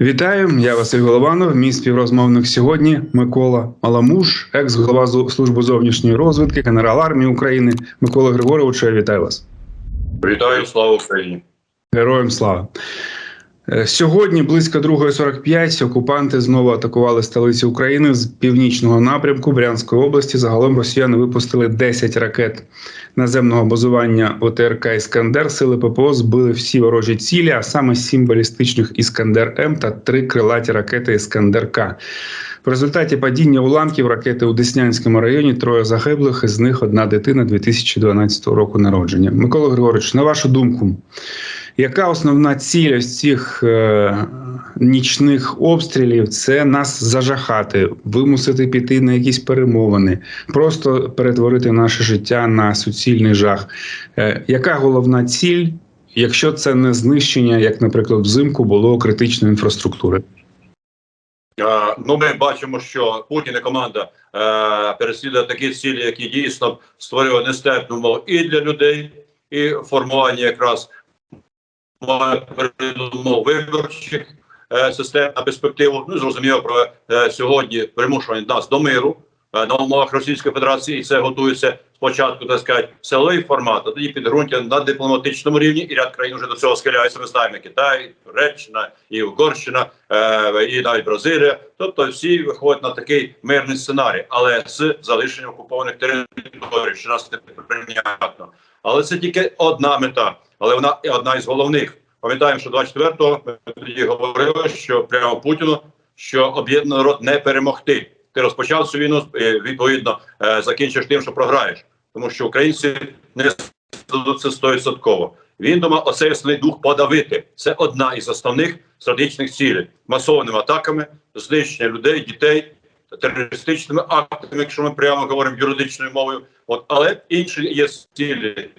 Вітаю, я Василь Голованов. Мій співрозмовник сьогодні Микола Маламуш, екс-голова служби зовнішньої розвідки, генерал армії України. Микола Григоровичу, я вітаю вас. Вітаю, слава Україні. Героям слава. Е, Сьогодні близько 2.45 окупанти знову атакували столицю України з північного напрямку Брянської області. Загалом росіяни випустили 10 ракет наземного базування ОТРК Іскандер. Сили ППО збили всі ворожі цілі, а саме 7 балістичних Іскандер М та 3 крилаті ракети Іскандер К. В результаті падіння уламків ракети у Деснянському районі троє загиблих, із них одна дитина 2012 року народження. Микола Григорович, на вашу думку, яка основна ціль ось цих е, нічних обстрілів? Це нас зажахати, вимусити піти на якісь перемовини, просто перетворити наше життя на суцільний жах. Е, яка головна ціль, якщо це не знищення, як, наприклад, взимку було критичної інфраструктури? Е, Ну, ми бачимо, що Путін і команда е, переслідує такі цілі, які дійсно створюють нестерпну умову і для людей, і формування якраз передумов виборчих е, систем на перспективу. Ну, зрозуміло, про е, сьогодні примушування нас до миру е, на умовах Російської Федерації, і це готується спочатку, так сказати, силовий формат, а тоді підґрунтя на дипломатичному рівні, і ряд країн вже до цього схиляються. Ми знаємо Китай, Туреччина, і Угорщина, і навіть Бразилія. Тобто всі виходять на такий мирний сценарій, але з залишенням окупованих територій, що нас не прийнятно. Але це тільки одна мета, але вона одна із головних. Пам'ятаємо, що 24-го ми тоді говорили, що прямо Путіну, що об'єднаний народ не перемогти. Ти розпочав цю війну, е, відповідно, е, закінчиш тим, що програєш, тому що українці не це стовідсотково. Він думав, оцей основний дух подавити. Це одна із основних стратегічних цілей масованими атаками, знищення людей, дітей, терористичними актами, якщо ми прямо говоримо юридичною мовою. От але інші є цілі.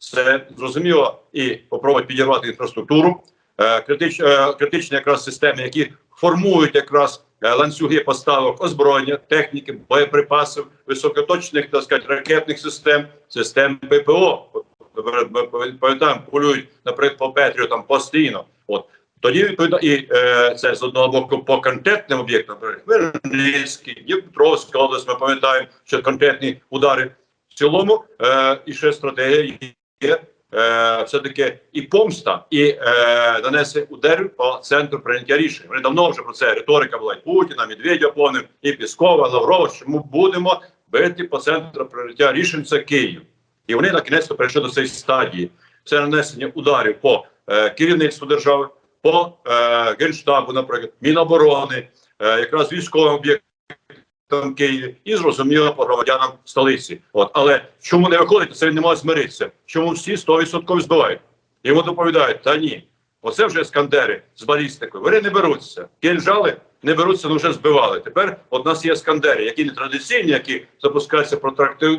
Це зрозуміло і попробувати підірвати інфраструктуру, е, критич, е, критичні якраз системи, які формують якраз е, ланцюги поставок озброєння, техніки, боєприпасів, високоточних так сказати, ракетних систем, систем ППО. Пам'ятаємо, полюють, наприклад, по Петрію там постійно. От тоді відповідно і е, це з одного боку по конкретним об'єктам, Хмельницький, Дніпровська область. Ми пам'ятаємо, що конкретні удари в цілому е, і ще стратегія є е, все таки і помста, і е, нанесе ударів по центру прийняття рішень. Вони давно вже про це риторика була і Путіна, Медведєва повним, і Піскова, Лаврова. Що ми будемо бити по центру прийняття рішень. Це Київ, і вони на кінець прийшли до цієї стадії. Це нанесення ударів по е, керівництву держави, по е, генштабу, наприклад, міноборони, е, якраз військовим об'єктам там Києві і зрозуміло по громадянам столиці. От але чому не виходить, це він не може змиритися. Чому всі 100% збивають? Йому доповідають, та ні, оце вже скандери з балістикою. Вони не беруться. Кінжали не беруться, ну вже збивали. Тепер от нас є скандери, які не традиційні, які запускаються про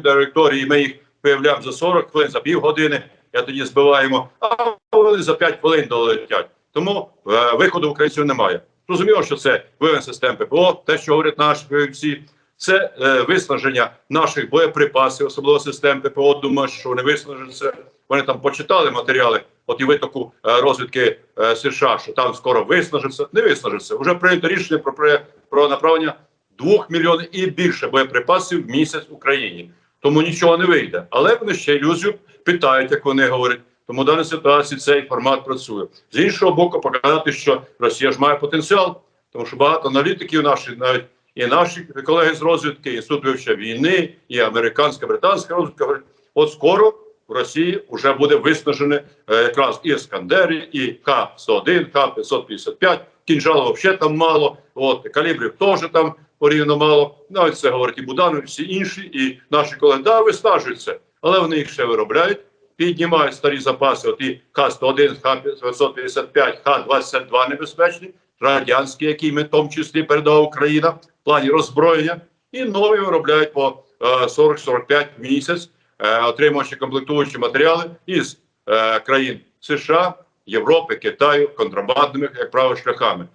траєкторії. Ми їх виявляємо за 40 хвилин, за півгодини. Я тоді збиваємо, а вони за 5 хвилин долетять. Тому е, виходу українців немає. Зрозуміло, що це вивен систем ППО, те, що говорять наші всі, це е, виснаження наших боєприпасів, особливо систем ППО. Думаю, що вони виснажаться. Вони там почитали матеріали, от і витоку е, розвідки е, США, що там скоро виснажиться. Не виснажиться. Вже прийнято рішення про, про, про направлення 2 мільйонів і більше боєприпасів в місяць в Україні. Тому нічого не вийде. Але вони ще ілюзію питають, як вони говорять. Тому в даній ситуації цей формат працює з іншого боку. Показати, що Росія ж має потенціал, тому що багато аналітиків наші, навіть і наші колеги з розвідки, інститут вивчення війни, і американська, британська розвідка говорять, от скоро в Росії вже буде виснажене е, якраз і Іскандери, і К-101, К-555, кінжалів взагалі там мало, от калібрів теж там порівняно мало. Навіть це говорить і Буданов, і всі інші, і наші колеги да, виснажуються, але вони їх ще виробляють піднімають старі запаси, от і Х-101, Х-555, Х-22 небезпечні, радянські, які ми в тому числі передала Україна в плані роззброєння, і нові виробляють по е, 40-45 в місяць, е, отримуючи комплектуючі матеріали із е, країн США, Європи, Китаю, контрабандними, як правило, шляхами.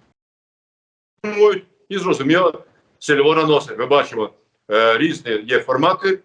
І зрозуміло, цільово наносить. Ми бачимо е, різні є формати.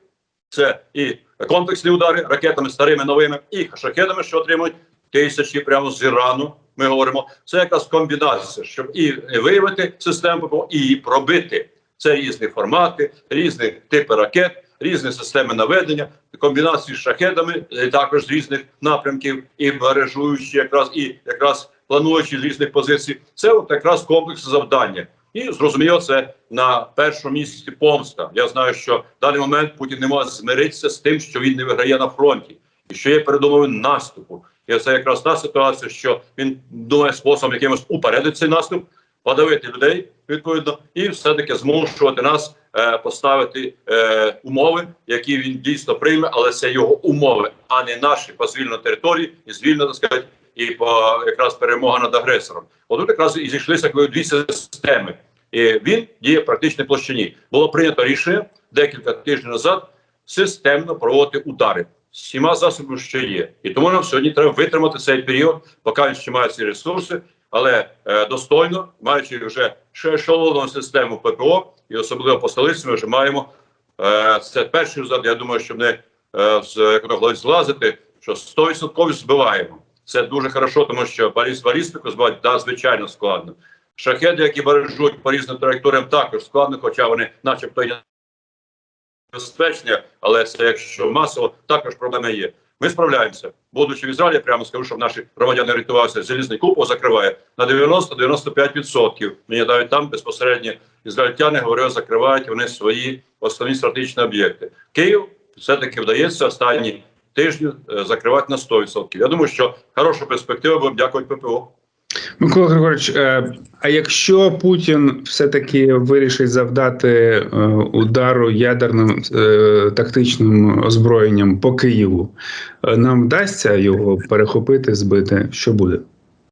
Це і комплексні удари ракетами старими новими, і шахедами, що отримують тисячі прямо з Ірану, ми говоримо, це якраз комбінація, щоб і виявити систему ППО, і пробити. Це різні формати, різні типи ракет, різні системи наведення, комбінації з шахедами, е, також з різних напрямків, і мережуючі, якраз і якраз плануючи з різних позицій. Це от якраз комплекс завдання. І зрозуміло, це на першому місці помста. Я знаю, що в даний момент Путін не може змиритися з тим, що він не виграє на фронті, і що є передумови наступу. І це якраз та ситуація, що він думає способом якимось упередити цей наступ, подавити людей відповідно, і все-таки змушувати нас е, поставити е, умови, які він дійсно прийме, але це його умови, а не наші по звільненій території і звільно так сказати, і по якраз перемога над агресором. Отут якраз і зійшлися дві системи. І він діє в практичній площині. Було прийнято рішення декілька тижнів назад системно проводити удари всіма засобами, що є. І тому нам сьогодні треба витримати цей період, поки він ще має ці ресурси, але е, достойно, маючи вже ще систему ППО, і особливо по столиці, ми вже маємо е, це перший результат. Я думаю, що не е, з як злазити, що 100% збиваємо. Це дуже хорошо, тому що баліст балістику збивати да, звичайно складно. Шахеди, які бережуть по різним траєкторіям, також складно, хоча вони, начебто, є безпечні, але це якщо масово, також проблеми є. Ми справляємося. Будучи в Ізраїлі, прямо скажу, що наші громадяни рятувалися. Залізний купол закриває на 90-95%. Мені навіть там безпосередньо ізраїльтяни говорили, закривають вони свої основні стратегічні об'єкти. Київ все-таки вдається останні тижні е, закривати на 100%. Я думаю, що хороша перспектива буде дякувати ППО. Микола Григорович, е, а якщо Путін все-таки вирішить завдати е, удару ядерним тактичним озброєнням по Києву, нам вдасться його перехопити, збити? Що буде?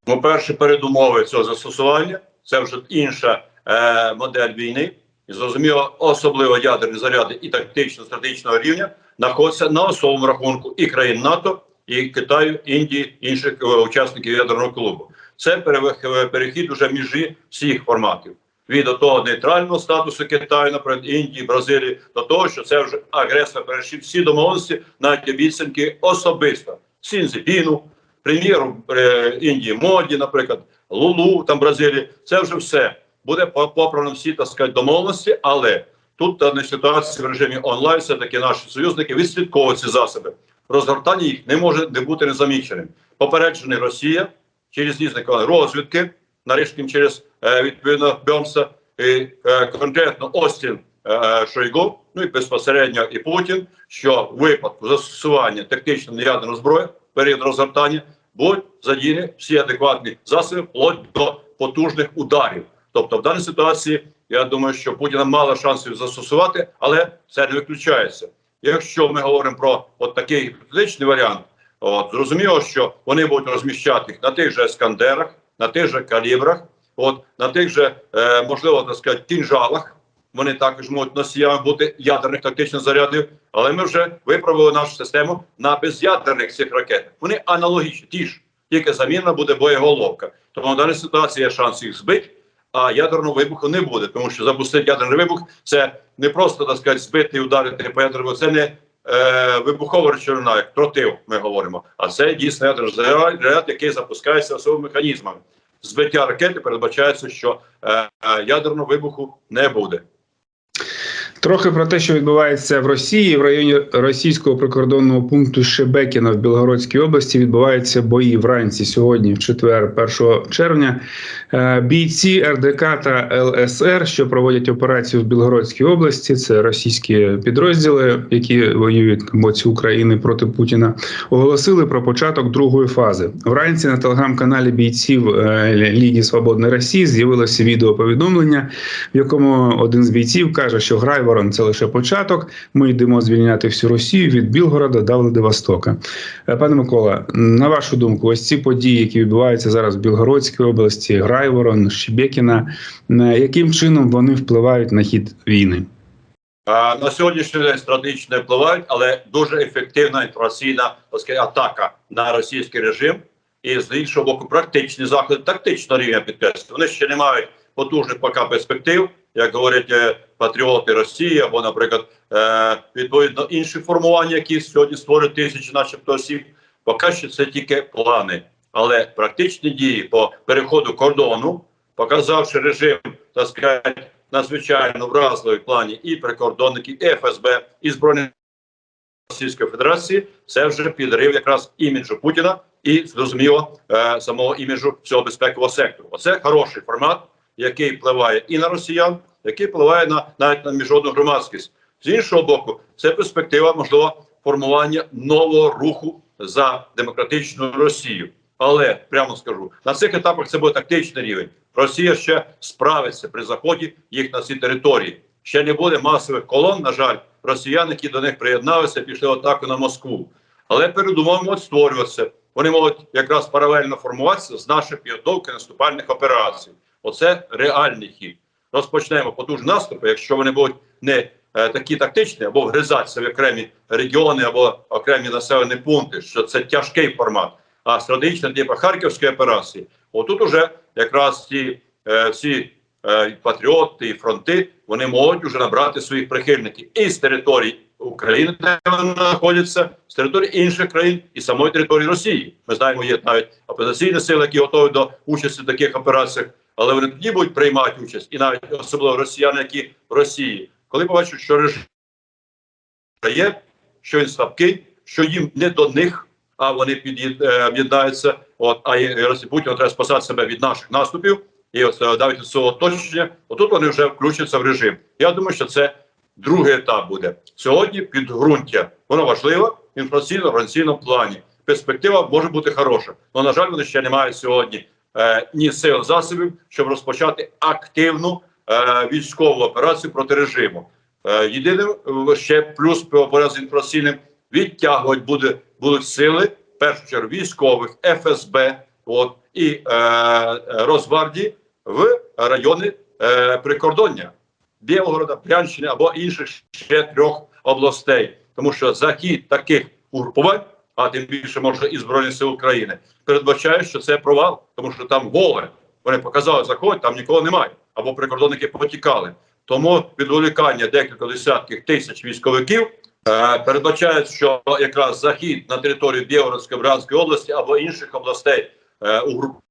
Ну, перші передумови цього застосування це вже інша е, модель війни. І зрозуміло, особливо ядерні заряди і тактично-стратегічного рівня знаходяться на особовому рахунку і країн НАТО, і Китаю, Індії, інших е, учасників ядерного клубу. Це перевих- перехід уже між всіх форматів. Від того нейтрального статусу Китаю, наприклад, Індії, Бразилії, до того, що це вже агресор перейшов всі домовленості, навіть обіцянки особисто. Сінзіпіну, прем'єру е, Індії Моді, наприклад, Лулу там Бразилії. Це вже все буде по- поправлено всі так сказати, домовленості, але тут дана ситуація в режимі онлайн, все таки наші союзники відслідковують ці засоби. Розгортання їх не може не бути незаміченим. Попереджений Росія через різні розвідки, нарешті через е, відповідно Бьонса, і е, конкретно Остін е, Шойгу, ну і безпосередньо і Путін, що в випадку застосування тактичної ядерної зброї період розгортання будуть задіяні всі адекватні засоби вплоть до потужних ударів. Тобто, в даній ситуації я думаю, що Путіна мало шансів застосувати, але це не виключається. Якщо ми говоримо про от такий гіпотетичний варіант, от зрозуміло, що вони будуть розміщати їх на тих же ескандерах, на тих же калібрах, от на тих же е, можливо так сказати кінжалах. Вони також можуть носіями бути ядерних тактичних зарядів, але ми вже виправили нашу систему на безядерних цих ракетах. Вони аналогічні, ті ж, тільки замінна буде боєголовка. Тому в даній ситуації є шанс їх збити, а ядерного вибуху не буде, тому що запустити ядерний вибух це не просто так сказати збити і ударити по ядерному, це не е, вибухова речовина, як тротив. ми говоримо. А це дійсно ядерний заряд, який запускається особовими механізмами. Збиття ракети передбачається, що е, е, ядерного вибуху не буде. Трохи про те, що відбувається в Росії в районі російського прикордонного пункту Шебекіна в Білгородській області відбуваються бої вранці сьогодні, в четвер, 1 червня. Е, Бійці РДК та ЛСР, що проводять операцію в Білгородській області, це російські підрозділи, які воюють на боці України проти Путіна, оголосили про початок другої фази. Вранці на телеграм-каналі бійців е, Ліги Свободної Росії з'явилося відеоповідомлення, в якому один з бійців каже, що Грайворон це лише початок. Ми йдемо звільняти всю Росію від Білгорода до Владивостока. Е, Пане Микола, на вашу думку, ось ці події, які відбуваються зараз в Білгородській області, Грайворон, Шебекіна, е, яким чином вони впливають на хід війни? На сьогоднішній день стратегічно не впливають, але дуже ефективна інформаційна так атака на російський режим. І з іншого боку, практичні заходи тактичного рівня підкреслюю. Вони ще не мають потужних поки перспектив, як говорять е, патріоти Росії, або, наприклад, е, відповідно інші формування, які сьогодні створюють тисячі, начебто осіб. Поки що це тільки плани. Але практичні дії по переходу кордону, показавши режим, так сказати, надзвичайно вразливий плані і прикордонників, і ФСБ, і збройних Російської Федерації, це вже підрив якраз іміджу Путіна і зрозуміло е, самого іміджу всього безпекового сектору. Оце хороший формат, який впливає і на росіян, який впливає на навіть на міжнародну громадськість. З іншого боку, це перспектива можливо формування нового руху за демократичну Росію. Але прямо скажу на цих етапах це буде тактичний рівень. Росія ще справиться при заході їх на ці території. Ще не буде масових колон. На жаль, росіян, які до них приєдналися, пішли в атаку на Москву. Але передумови можуть створюватися. Вони можуть якраз паралельно формуватися з наших підготовки наступальних операцій. Оце реальний хід. Розпочнемо потужні наступи, якщо вони будуть не е, такі тактичні, або вгризатися в окремі регіони або окремі населені пункти, що це тяжкий формат. А стратегічна типу Харківської операції, отут уже якраз ці е, всі е, патріоти і фронти вони можуть вже набрати своїх прихильників і з території України, де вони знаходяться, з території інших країн і самої території Росії. Ми знаємо, є навіть опозиційні сили, які готові до участі в таких операціях, але вони тоді будуть приймати участь, і навіть особливо росіяни, які в Росії, коли побачать, що режим є, що він слабкий, що їм не до них, а вони під'єд- е. От а Путіну треба спасати себе від наших наступів і е, навіть від цього оточення. Отут вони вже включаться в режим. Я думаю, що це другий етап буде сьогодні. Підґрунтя воно важливо інформаційно організаційному плані. Перспектива може бути хороша. Але на жаль, вони ще не мають сьогодні ні сил засобів, щоб розпочати активну е, військову операцію проти режиму. Е, єдиним е, ще плюс з інформаційним відтягувати буде будуть сили першу чергу військових ФСБ от і е, Росгвардії в райони е, прикордоння Білгорода, Брянщини або інших ще трьох областей, тому що захід таких угрупувань, а тим більше може і збройних сил України, передбачає, що це провал, тому що там голе. Вони показали заход, там нікого немає, або прикордонники потікали. Тому відволікання декілька десятків тисяч військовиків е, передбачає, що якраз захід на територію Білгородської Брянської області або інших областей е, угрупувань,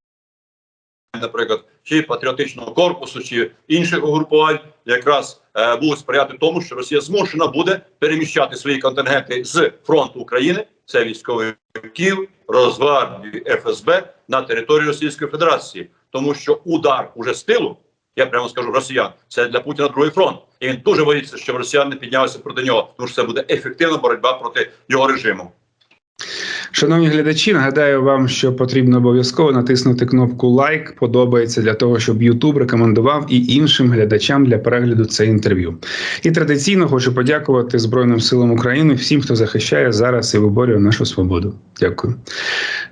наприклад, чи патріотичного корпусу, чи інших угрупувань, якраз е, будуть сприяти тому, що Росія змушена буде переміщати свої контингенти з фронту України, це військовиків, Росгвардії, ФСБ на територію Російської Федерації, тому що удар уже з тилу, я прямо скажу росіян, це для Путіна другий фронт, і він дуже боїться, що росіяни піднялися проти нього, тому що це буде ефективна боротьба проти його режиму. Шановні глядачі, нагадаю вам, що потрібно обов'язково натиснути кнопку лайк, подобається для того, щоб YouTube рекомендував і іншим глядачам для перегляду це інтерв'ю. І традиційно хочу подякувати Збройним силам України всім, хто захищає зараз і виборює нашу свободу. Дякую,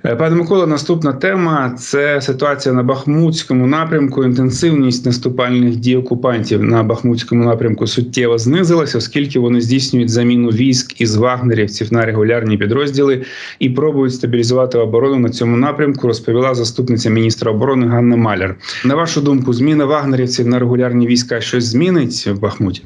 пане Микола. Наступна тема це ситуація на Бахмутському напрямку. Інтенсивність наступальних дій окупантів на Бахмутському напрямку суттєво знизилася, оскільки вони здійснюють заміну військ із вагнерівців на регулярні підрозділи і пробують стабілізувати оборону на цьому напрямку, розповіла заступниця міністра оборони Ганна Маляр. На вашу думку, зміна вагнерівців на регулярні війська щось змінить в Бахмуті?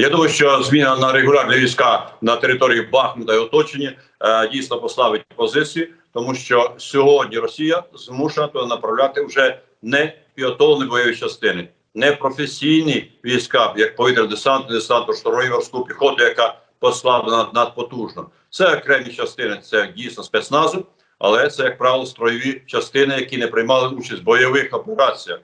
Я думаю, що зміна на регулярні війська на території Бахмута і оточенні е, дійсно послабить позиції, тому що сьогодні Росія змушена туди направляти вже не підготовлені бойові частини, не професійні війська, як повітря десант, десантно штурмові морську піхоту, яка послаблена надпотужно. Це окремі частини, це дійсно спецназу, але це як правило строєві частини, які не приймали участь в бойових операціях.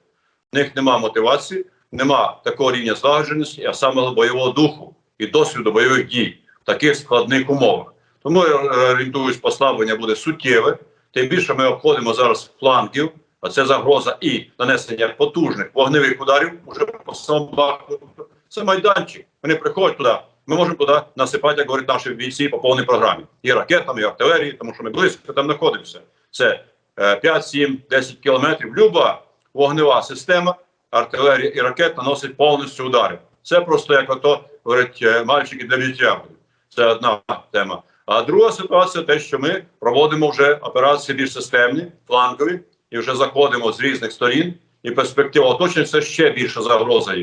В них нема мотивації нема такого рівня злагодженості, а саме бойового духу і досвіду бойових дій в таких складних умовах. Тому я орієнтуюсь, послаблення буде суттєве. Тим більше ми обходимо зараз флангів, а це загроза і нанесення потужних вогневих ударів уже по самому Бахмуту. Це майданчик. Вони приходять туди. Ми можемо туди насипати, як говорять наші бійці, по повній програмі. І ракетами, і артилерією, тому що ми близько там знаходимося. Це е, 5, 7, 10 кілометрів. Люба вогнева система артилерія і ракет наносить повністю удари. Це просто як ото говорять е, мальчики для віття. Це одна тема. А друга ситуація те, що ми проводимо вже операції більш системні, флангові, і вже заходимо з різних сторін. І перспектива оточення ще більша загроза.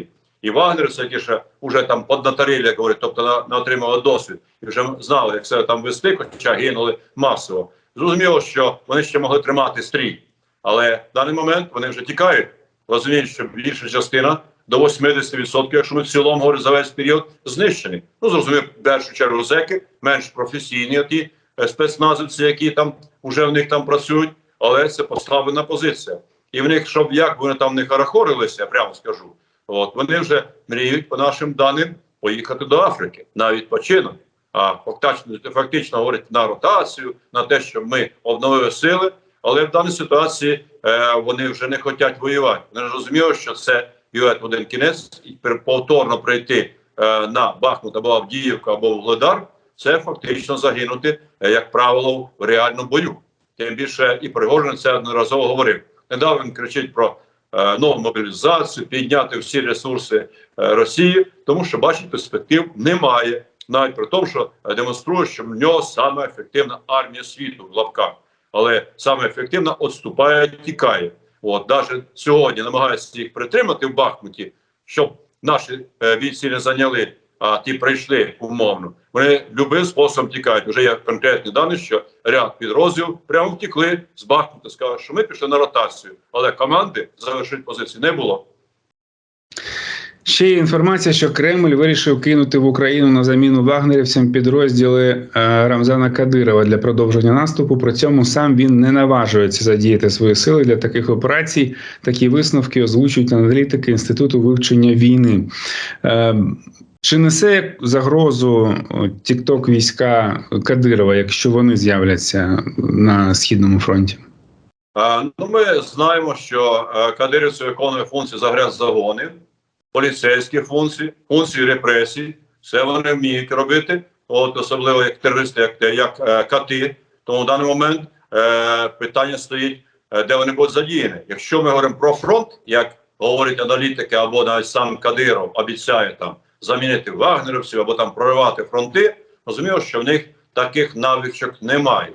І Вагнер це ті, що вже там поднаторили, як говорять, тобто на, на отримали досвід і вже знали, як це там вести, хоча гинули масово. Зрозуміло, що вони ще могли тримати стрій, але в даний момент вони вже тікають. Розуміють, що більша частина до 80%, якщо ми в цілому говоримо за весь період, знищені. Ну зрозуміло, в першу чергу зеки, менш професійні ті е, спецназівці, які там вже в них там працюють, але це поставлена позиція. І в них, щоб як вони там не харахорилися, прямо скажу, от вони вже мріють по нашим даним поїхати до Африки на відпочинок. А фактично, фактично говорить на ротацію, на те, що ми обновили сили, але в даній ситуації е, вони вже не хочуть воювати. Вони ж розуміють, що це юет в один кінець, і повторно прийти е, на Бахмут або Авдіївку, або Вугледар, це фактично загинути, е, як правило, в реальному бою. Тим більше і Пригожин це одноразово говорив. Недавно він кричить про е, нову мобілізацію, підняти всі ресурси е, Росії, тому що бачить перспектив немає, навіть при тому, що демонструє, що в нього саме ефективна армія світу в лапках, але саме ефективна відступає, тікає. От навіть сьогодні намагаються їх притримати в Бахмуті, щоб наші е, бійці не зайняли, а ті прийшли умовно. Вони любим способом тікають. Вже є конкретні дані, що ряд підрозділів прямо втікли з Бахмута. Сказали, що ми пішли на ротацію, але команди залишити позиції не було. Ще є інформація, що Кремль вирішив кинути в Україну на заміну вагнерівцям підрозділи е, Рамзана Кадирова для продовження наступу. При цьому сам він не наважується задіяти свої сили для таких операцій. Такі висновки озвучують аналітики інституту вивчення війни. Е, Чи несе загрозу Тікток війська Кадирова, якщо вони з'являться на східному фронті? Е, ну, ми знаємо, що кадирівці виконує функції загряззагонів, поліцейські функції, функції репресій. Все вони вміють робити, от особливо як терористи, як, як е, кати. Тому в даний момент е, питання стоїть, е, де вони будуть задіяні. Якщо ми говоримо про фронт, як говорять аналітики, або навіть сам Кадиров обіцяє там замінити вагнерівців або там проривати фронти, розуміло, що в них таких навичок немає.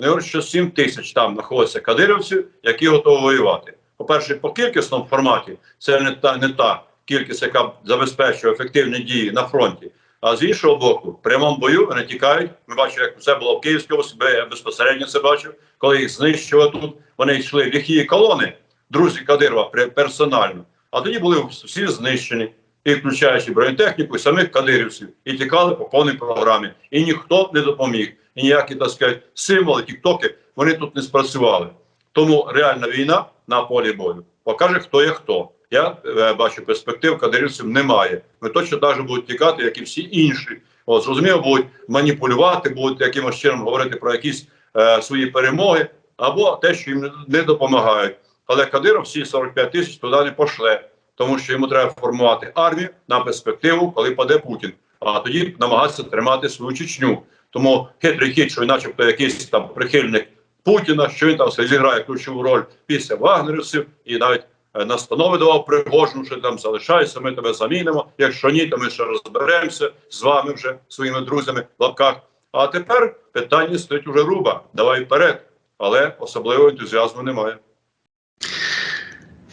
Не говорять, що 7 тисяч там знаходиться кадирівців, які готові воювати. По-перше, по кількісному форматі це не та не та кількість, яка забезпечує ефективні дії на фронті. А з іншого боку, в прямому бою вони тікають. Ми бачимо, як це було в Київській області, я безпосередньо це бачив, коли їх знищували тут. Вони йшли в ліхі колони, друзі Кадирова персонально. А тоді були всі знищені, і включаючи бронетехніку, і самих кадирівців, і тікали по повній програмі. І ніхто не допоміг. І ніякі так сказати, символи, тіктоки вони тут не спрацювали. Тому реальна війна на полі бою покаже, хто є хто. Я е, бачу перспектив, кадирівців немає. Ми точно так будуть тікати, як і всі інші. От, зрозуміло, будуть маніпулювати, будуть якимось чином говорити про якісь е, свої перемоги або те, що їм не, допомагають. Але Кадиров всі 45 тисяч туди не пошле, тому що йому треба формувати армію на перспективу, коли паде Путін. А тоді намагатися тримати свою Чечню. Тому хитрий хід, що начебто якийсь там прихильник Путіна, що він там зіграє ключову роль після вагнерівців і навіть настанови давав Пригожину, що там залишайся, ми тебе замінимо. Якщо ні, то ми ще розберемося з вами вже своїми друзями в лапках. А тепер питання стоїть уже руба. Давай вперед. Але особливого ентузіазму немає.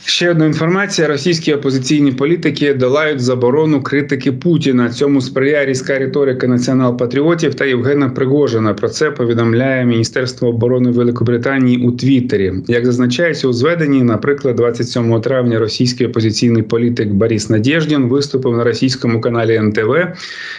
Ще одна інформація: російські опозиційні політики долають заборону критики Путіна. Цьому сприяє різка риторика націонал-патріотів та Євгена Пригожина. Про це повідомляє Міністерство оборони Великобританії у Твіттері. Як зазначається у зведенні, наприклад, 27 травня російський опозиційний політик Борис Надєждін виступив на російському каналі НТВ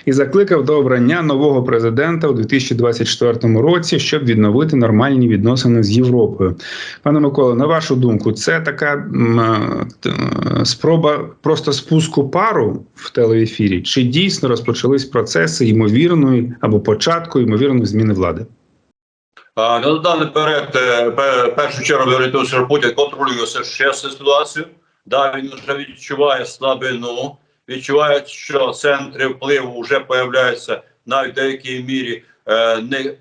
і закликав до обрання нового президента у 2024 році, щоб відновити нормальні відносини з Європою. Пане Миколо, на вашу думку, це така м, е, спроба просто спуску пару в телеефірі? Чи дійсно розпочались процеси ймовірної або початку ймовірної зміни влади? А, ну, дане перед е, першу чергу що Путін контролює все ще ситуацію. Да, він вже відчуває слабину, відчуває, що центри впливу вже появляються навіть в деякій мірі е, не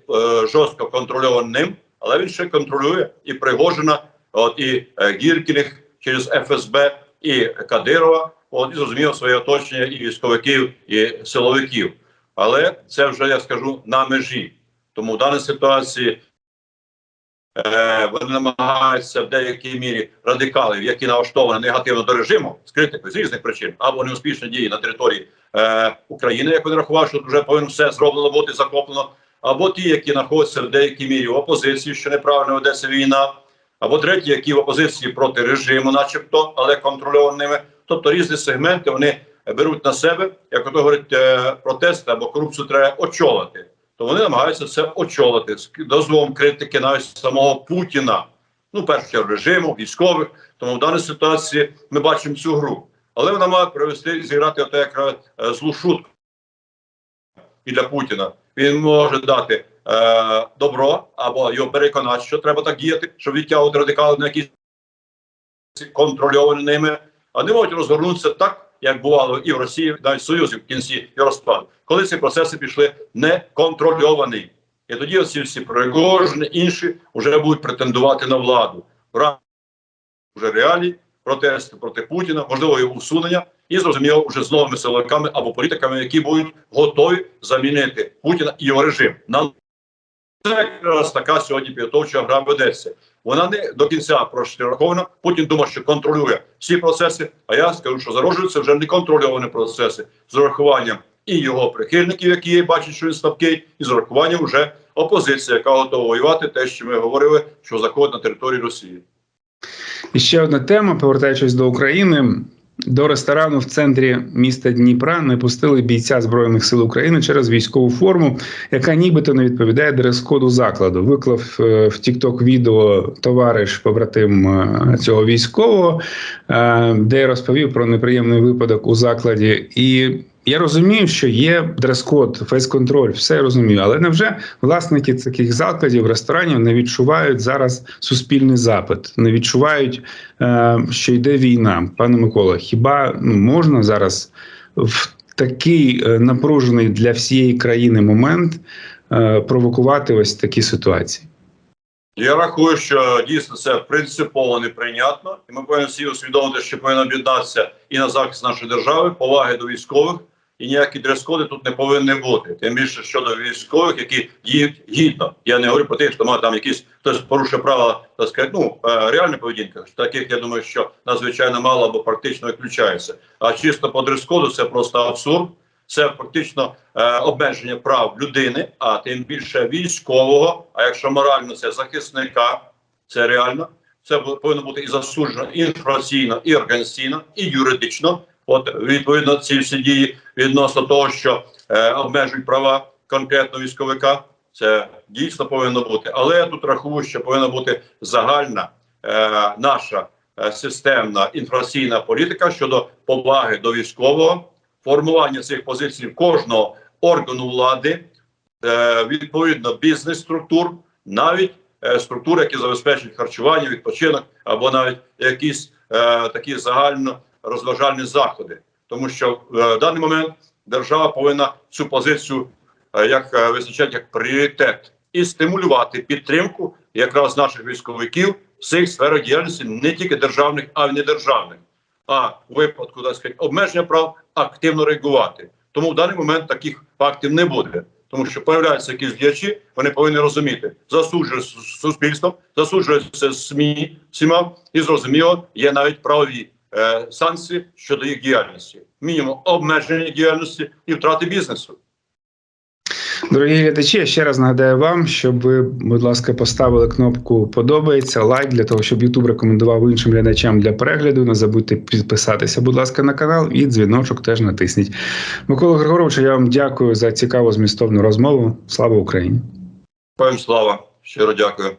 жорстко контрольованим, але він ще контролює і Пригожина, от і Гіркіних через ФСБ, і Кадирова, от і зрозуміло своє оточення і військовиків, і силовиків. Але це вже я скажу на межі. Тому в даній ситуації е, вони намагаються в деякій мірі радикалів, які налаштовані негативно до режиму, з критикою з різних причин, або неуспішні дії на території е, України, як вони рахували, що вже повинно все зроблено бути захоплено. або ті, які знаходяться в деякій мірі в опозиції, що неправильно ведеться війна, або треті, які в опозиції проти режиму, начебто, але контрольованими. Тобто різні сегменти вони беруть на себе, як ото говорять, е, протести або корупцію треба очолити. То вони намагаються це очолити з дозволом критики навіть самого Путіна. Ну, перш чергу режиму, військових. Тому в даній ситуації ми бачимо цю гру. Але вона має привести і зіграти ото як е, злу шутку і для Путіна. Він може дати добро або його переконати, що треба так діяти, щоб відтягувати радикалів на якісь контрольовані ними, не можуть розгорнутися так, як бувало і в Росії, навіть в Союзі в кінці і розпаду, коли ці процеси пішли неконтрольовані. І тоді оці всі Пригожини, інші вже будуть претендувати на владу. Вже реалій, протести проти Путіна, можливо, його усунення, і зрозуміло, вже з новими силовиками або політиками, які будуть готові замінити Путіна і його режим. Нам це якраз така сьогодні підготовча гра ведеться. Вона не до кінця прошляхована. Путін думає, що контролює всі процеси. А я скажу, що зароджуються вже неконтрольовані процеси з урахуванням і його прихильників, які бачать, що він слабкий, і з урахуванням вже опозиції, яка готова воювати, те, що ми говорили, що заходить на територію Росії. І ще одна тема, повертаючись до України. До ресторану в центрі міста Дніпра не пустили бійця збройних сил України через військову форму, яка нібито не відповідає дрес-коду закладу. Виклав е, в тікток відео товариш побратим е, цього військового, е, де розповів про неприємний випадок у закладі. І я розумію, що є дрес-код, фейс-контроль, все я розумію. Але невже власники таких закладів, ресторанів не відчувають зараз суспільний запит, не відчувають, е, що йде війна? Пане Микола, хіба ну, можна зараз в такий е, напружений для всієї країни момент е, провокувати ось такі ситуації? Я рахую, що дійсно це принципово неприйнятно, і ми повинні всі усвідомити, що повинно об'єднатися і на захист нашої держави, поваги до військових, і ніякі дрес-коди тут не повинні бути. Тим більше щодо військових, які діють гідно. Я не говорю про тих, хто має там якісь хтось порушує правила, так сказати, ну е, реальна поведінка. Таких я думаю, що надзвичайно мало або практично виключається. А чисто по дрес-коду це просто абсурд. Це фактично е, обмеження прав людини, а тим більше військового. А якщо морально це захисника, це реально. Це повинно бути і засуджено і інформаційно, і організаційно, і юридично. От відповідно ці всі дії відносно того, що е, обмежують права конкретно військовика. Це дійсно повинно бути. Але я тут рахую, що повинна бути загальна е, наша е, системна інформаційна політика щодо поваги до військового, формування цих позицій кожного органу влади, е, відповідно бізнес-структур, навіть е, структур, які забезпечують харчування, відпочинок або навіть якісь е, такі загально розважальні заходи. Тому що е, в даний момент держава повинна цю позицію е, як е, визначати як пріоритет і стимулювати підтримку якраз наших військовиків в всіх сферах діяльності, не тільки державних, а й недержавних. А в випадку так сказати, обмеження прав активно реагувати. Тому в даний момент таких фактів не буде. Тому що появляються якісь діячі, вони повинні розуміти, засуджує с- суспільством, засуджується СМІ всіма, і зрозуміло, є навіть правові санкції щодо їх діяльності. Мінімум обмеження діяльності і втрати бізнесу. Дорогі глядачі, я ще раз нагадаю вам, щоб ви, будь ласка, поставили кнопку подобається, лайк для того, щоб YouTube рекомендував іншим глядачам для перегляду. Не забудьте підписатися, будь ласка, на канал і дзвіночок теж натисніть. Микола Григорович, я вам дякую за цікаву змістовну розмову. Слава Україні! Певно слава, щиро дякую.